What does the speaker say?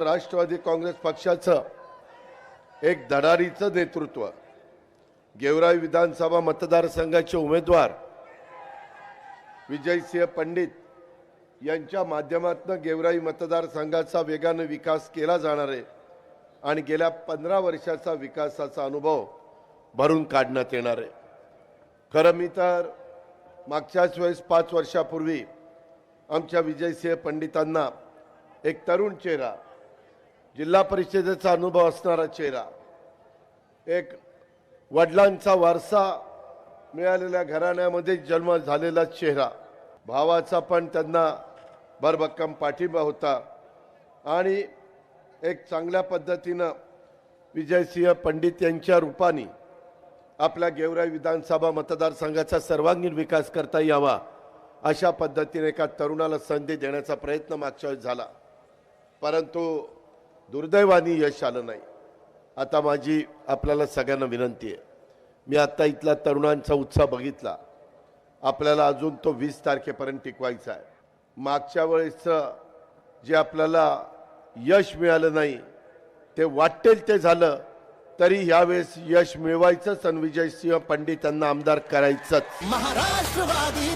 राष्ट्रवादी काँग्रेस पक्षाचं एक दडारीचं नेतृत्व. गेवराई विधानसभा मतदारसंघाचे उमेदवार विजयसिंह पंडित यांच्या माध्यमातून गेवराई मतदारसंघाचा वेगानं विकास केला जाणार आहे आणि गेल्या पंधरा वर्षाचा विकासाचा अनुभव भरून काढण्यात येणार आहे. खरं मी तर मागच्याच वेळेस पाच वर्षापूर्वी आमच्या विजयसिंह पंडितांना एक तरुण चेहरा जिल्हा परिषदेचा अनुभव असणारा चेहरा. एक वडिलांचा वारसा मिळालेल्या घराण्यामध्ये जन्म झालेला चेहरा. भावाचा पण त्यांना भरभक्कम पाठिंबा होता. आणि एक चांगल्या पद्धतीनं विजयसिंह पंडित यांच्या रूपाने आपल्या गेवराई विधानसभा मतदारसंघाचा सर्वांगीण विकास करता यावा अशा पद्धतीने एका तरुणाला संधी देण्याचा प्रयत्न मागच्या वेळेस झाला. परंतु दुर्दैवाने यश आलं नाही. आता माझी आपल्याला सगळ्यांना विनंती आहे. मी आत्ता इथला तरुणांचा उत्साह बघितला. आपल्याला अजून तो वीस तारखेपर्यंत टिकवायचा आहे. मागच्या वेळेसचं जे आपल्याला यश मिळालं नाही ते वाटेल ते झालं तरी यावेळेस यश मिळवायचंच आणि विजयसिंह पंडित यांना आमदार करायचंच. महाराष्ट्रवादी